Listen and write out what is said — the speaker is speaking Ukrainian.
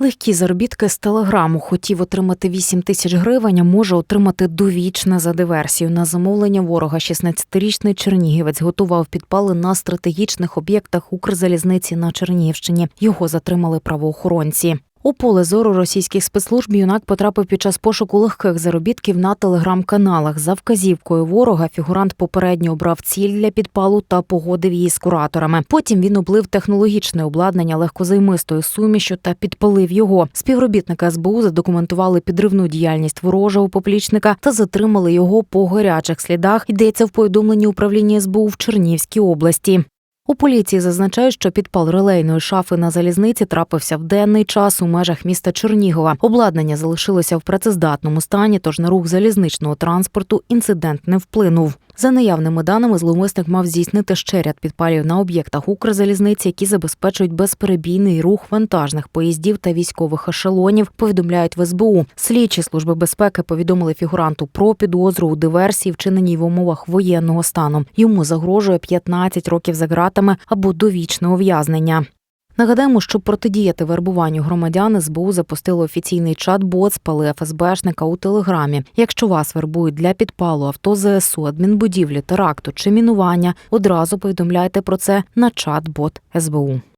Легкі заробітки з телеграму хотів отримати 8 тисяч гривень, а може отримати довічне за диверсію. На замовлення ворога 16-річний чернігівець готував підпали на стратегічних об'єктах Укрзалізниці на Чернігівщині. Його затримали правоохоронці. У поле зору російських спецслужб юнак потрапив під час пошуку легких заробітків на телеграм-каналах. За вказівкою ворога фігурант попередньо обрав ціль для підпалу та погодив її з кураторами. Потім він облив технологічне обладнання легкозаймистою сумішю та підпалив його. Співробітники СБУ задокументували підривну діяльність ворожого поплічника та затримали його по гарячих слідах. Йдеться в повідомленні управління СБУ в Чернігівській області. У поліції зазначають, що підпал релейної шафи на залізниці трапився в денний час у межах міста Чернігова. Обладнання залишилося в працездатному стані, тож на рух залізничного транспорту інцидент не вплинув. За наявними даними, зловмисник мав здійснити ще ряд підпалів на об'єктах Укрзалізниці, які забезпечують безперебійний рух вантажних поїздів та військових ешелонів. Повідомляють в СБУ. Слідчі служби безпеки повідомили фігуранту про підозру у диверсії, вчиненій в умовах воєнного стану. Йому загрожує 15 років за ґратами або довічне ув'язнення. Нагадаємо, щоб протидіяти вербуванню громадян, СБУ запустило офіційний чат-бот спали ФСБшника у телеграмі. Якщо вас вербують для підпалу авто ЗСУ, адмінбудівлі, теракту чи мінування, одразу повідомляйте про це на чат-бот СБУ.